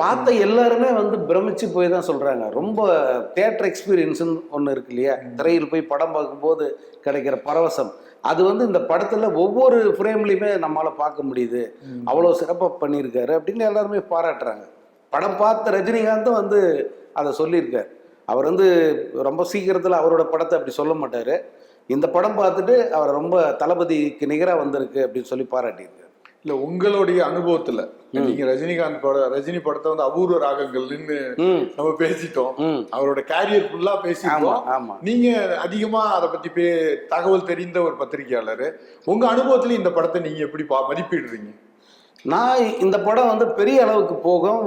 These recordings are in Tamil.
பார்த்த எல்லாருமே வந்து பிரமிச்சு போய் தான் சொல்றாங்க. ரொம்ப தேட்டர் எக்ஸ்பீரியன்ஸ்னு ஒன்று இருக்கு இல்லையா? திரையில் போய் படம் பார்க்கும்போது கிடைக்கிற பரவசம். அது வந்து இந்த படத்துல ஒவ்வொரு ஃப்ரேம்லையுமே நம்மளால பார்க்க முடியுது. அவ்வளோ சிறப்பாக பண்ணியிருக்காரு அப்படின்னு எல்லாருமே பாராட்டுறாங்க. படம் பார்த்த ரஜினிகாந்தும் வந்து அதை சொல்லியிருக்காரு. அவர் வந்து ரொம்ப சீக்கிரத்தில் அவரோட படத்தை அப்படி சொல்ல மாட்டார். இந்த படம் பார்த்துட்டு அவர் ரொம்ப தளபதிக்கு நிகராக வந்திருக்கு அப்படின்னு சொல்லி பாராட்டியிருக்காரு. இல்ல உங்களுடைய அனுபவத்துல. நீங்க ரஜினிகாந்த் பட ரஜினி படத்தை வந்து அபூர்வ ராகங்கள்னு ம். நம்ம பேசிட்டோம். அவரோட கேரியர் ஃபுல்லா பேசிட்டோம் நீங்க அதிகமா அதை பத்தி பே தகவல் தெரிந்த ஒரு பத்திரிகையாளர். உங்க அனுபவத்துல இந்த படத்தை நீங்க எப்படி பா மதிப்பிடுறீங்க? நான் இந்த படம் வந்து பெரிய அளவுக்கு போகும்.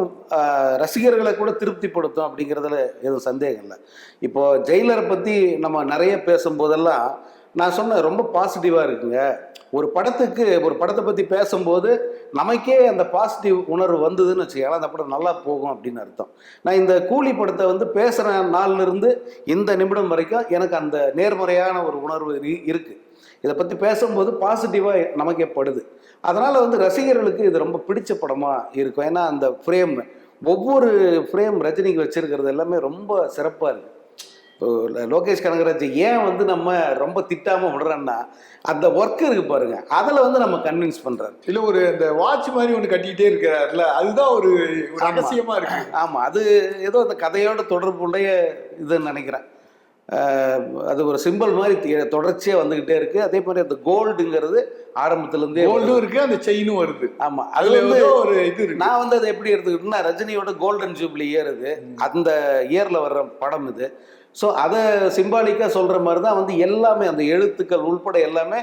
ரசிகர்களை கூட திருப்திப்படுத்தும் அப்படிங்கிறதுல எதுவும் சந்தேகம் இல்லை. இப்போ ஜெயிலரை பற்றி நம்ம நிறைய பேசும்போதெல்லாம் நான் சொன்னேன் ரொம்ப பாசிட்டிவாக இருக்குங்க. ஒரு படத்துக்கு ஒரு படத்தை பற்றி பேசும்போது நமக்கே அந்த பாசிட்டிவ் உணர்வு வந்ததுன்னு வச்சுக்கலாம் அந்த படம் நல்லா போகும் அப்படின்னு அர்த்தம். நான் இந்த கூலி படத்தை வந்து பேசுகிற நாள்ல இருந்து இந்த நிமிடம் வரைக்கும் எனக்கு அந்த நேர்மறையான ஒரு உணர்வு இருக்குது இதை பற்றி பேசும்போது பாசிட்டிவாக நமக்கே படுது. அதனால் வந்து ரசிகர்களுக்கு இது ரொம்ப பிடிச்ச படமாக இருக்கும். ஏன்னா அந்த ஃப்ரேம் ஒவ்வொரு ஃப்ரேம் ரஜினிக்கு வச்சுருக்கிறது எல்லாமே ரொம்ப சிறப்பாக இருக்குது லோகேஷ் கனகராஜ் ஏன் வந்து நம்ம ரொம்ப திட்டாமல் விடுறோன்னா அந்த ஒர்க் இருக்கு பாருங்க. அதில் வந்து நம்ம கன்வின்ஸ் பண்ணுறாரு இல்ல ஒரு இந்த வாட்ச் மாதிரி ஒண்ணு கட்டிக்கிட்டே இருக்கிறாருல அதுதான் ஒரு. ரகசியமா இருக்கு. ஆமாம் அது ஏதோ அந்த கதையோட தொடர்புடைய இதுன்னு நினைக்கிறேன். அது ஒரு சிம்பிள் மாதிரி தி- தொடர்ச்சியா வந்துகிட்டே இருக்கு. அதே மாதிரி அந்த கோல்டுங்கிறது ஆரம்பத்துல இருந்தே கோல்டும் இருக்கு அந்த செயினும் வருது. ஆமா அதுல வந்து ஒரு இது நான் வந்து அதை எப்படி எடுத்துக்கிட்டேன்னா ரஜினியோட கோல்டன் ஜூப்ளி இயர் இது. அந்த இயர்ல வர்ற படம் இது. ஸோ அதை சிம்பாலிக்கா சொல்ற மாதிரி தான் வந்து எல்லாமே அந்த எழுத்துக்கள் உள்பட எல்லாமே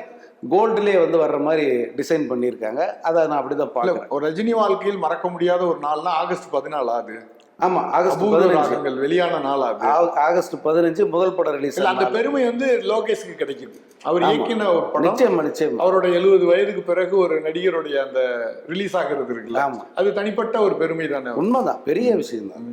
கோல்டுலேயே வந்து வர்ற மாதிரி டிசைன் பண்ணியிருக்காங்க. அதை நான் அப்படிதான் இல்ல, பார்க்குறேன். ஒரு ரஜினி வாழ்க்கையில் மறக்க முடியாத ஒரு நாள்னா ஆகஸ்ட் பதினாலு ஆகுது ஆமா ஆகஸ்ட் பதினஞ்சு. வெளியான நாள் ஆகுது ஆகஸ்ட் பதினஞ்சு முதல் படம் ரிலீஸ் அந்த பெருமை வந்து லோகேஷ்க்கு கிடைக்குது அவர். இயக்கின ஒரு படம். நிச்சயமா நிச்சயமா. அவரோட எழுபது வயதுக்கு பிறகு ஒரு நடிகருடைய அந்த ரிலீஸ் ஆகிறது இருக்குல்ல. ஆமா. அது தனிப்பட்ட ஒரு பெருமை தானே உண்மைதான். பெரிய விஷயம் தான்